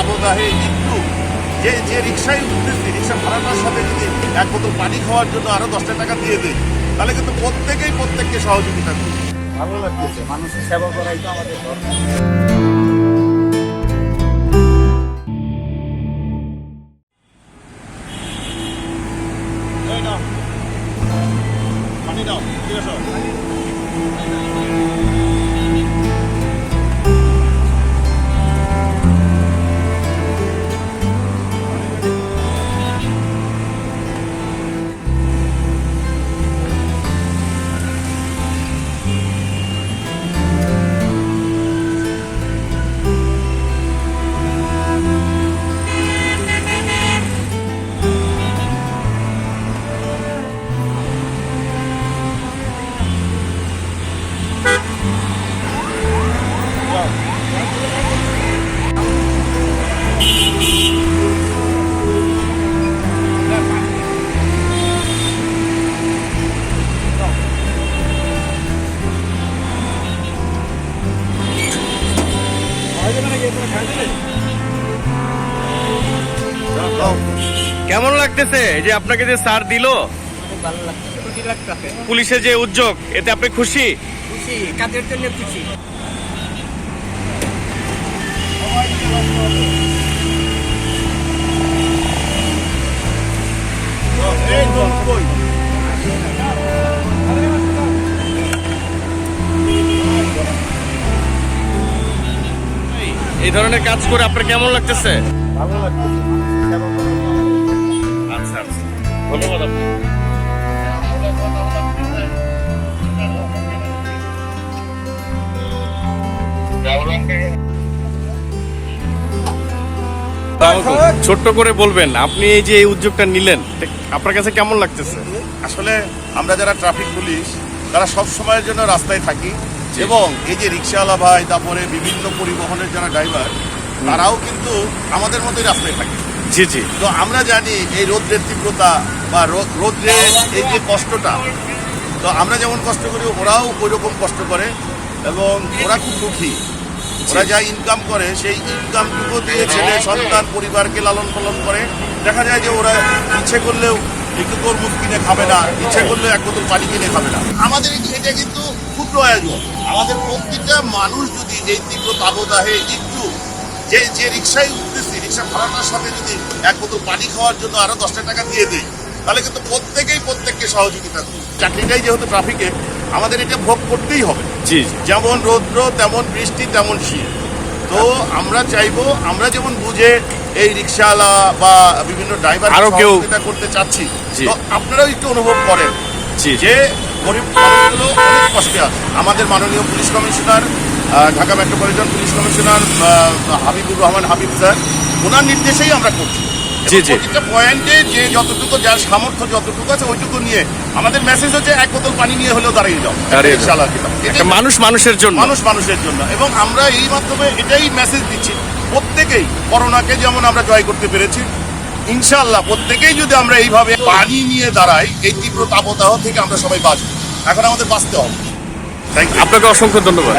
তাবদাহে একটু যে যে রিক্সায় উঠতেছি রিক্সা ভাড়াটার সাথে যদি এক বোতল পানি খাওয়ার জন্য আরও দশটা টাকা দিয়ে দেয় তাহলে কিন্তু প্রত্যেকেই প্রত্যেককে সহযোগিতা করবে। ভালো লাগতেছে, মানুষের সেবা করাই তো আমাদের। পানি দাও ঠিক আছে কেমন লাগতেছে? যে আপনাকে যে সার দিল পুলিশের যে উদ্যোগ এতে আপনি খুশি? খুশি কাজের জন্য খুশি। এই ধরনের কাজ করে আপনার কেমন লাগতেছে? ভালো আচ্ছা আচ্ছা। ধন্যবাদ। ছোট্ট করে বলবেন আপনি এই যে এই উদ্যোগটা নিলেন আপনার কাছে কেমন লাগতেছে? আসলে আমরা যারা ট্রাফিক পুলিশ তারা সব সময়ের জন্য রাস্তায় থাকি এবং এই যে রিক্সাওয়ালা ভাই তারপরে বিভিন্ন পরিবহনের যারা ড্রাইভার তারাও কিন্তু আমাদের মতোই রাস্তায় থাকে। জি জি। তো আমরা জানি এই রোদ্রের তীব্রতা বা রোদ- রোদ্রের এই যে কষ্টটা তো আমরা যেমন কষ্ট করি ওরাও ওই রকম কষ্ট করে এবং ওরা খুব দুঃখী। ওরা যা ইনকাম করে সেই ইনকামটুকু দিয়ে ছেলে সন্তান পরিবারকে লালন পালন করে। দেখা যায় যে ওরা ইচ্ছে করলেও একটু তরমুজ কিনে খাবে না ইচ্ছে করলেও এক বোতল পানি কিনে খাবে না। আমাদের এটা কিন্তু ক্ষুদ্র আয়োজন। আমাদের প্রত্যেকটা মানুষ যদি এই তীব্র তাবদাহে একটু যে যে রিক্সায় উঠতেছি রিক্সা ভাড়াটার সাথে যদি এক বোতল পানি খাওয়ার জন্য আরও দশটা টাকা দিয়ে দেয় তাহলে কিন্তু প্রত্যেকেই প্রত্যেককে সহযোগিতা করবে চাকরিটাই যেহেতু ট্রাফিকে আমাদের এটা ভোগ করতেই হবে। যেমন রৌদ্র তেমন বৃষ্টি তেমন শীত। তো আমরা চাইব আমরা যেমন বুঝে এই রিক্সাওয়ালা বা বিভিন্ন ড্রাইভার আরও কেউ- করতে চাচ্ছি। তো আপনারাও একটু অনুভব করেন যে গরিব মানুষগুলো অনেক কষ্টে আছে। আমাদের মাননীয় police commissioner Dhaka metropolitan police commissioner Habibur Rahman Habib sir ওনার নির্দেশেই আমরা করছি। জি, জি। প্রতিটা পয়েন্টে যে যতটুকু যার সামর্থ্য যতটুকু আছে ওইটুকু নিয়ে। আমাদের মেসেজ হচ্ছে এক বোতল পানি নিয়ে হলেও দাঁড়িয়ে যাও। দাঁড়িয়ে যাও। একটা মানুষ মানুষের জন্য। মানুষ মানুষের জন্য। এবং আমরা এই মাধ্যমে এটাই মেসেজ দিচ্ছি প্রত্যেকেই করোনাকে যেমন আমরা জয় করতে পেরেছি ইনশাআল্লাহ প্রত্যেকেই যদি আমরা এইভাবে পানি নিয়ে দাঁড়াই এই তীব্র তাপদাহ থেকে আমরা সবাই বাঁচব। এখন আমাদের বাঁচতে হবে। আপনাকে অসংখ্য ধন্যবাদ।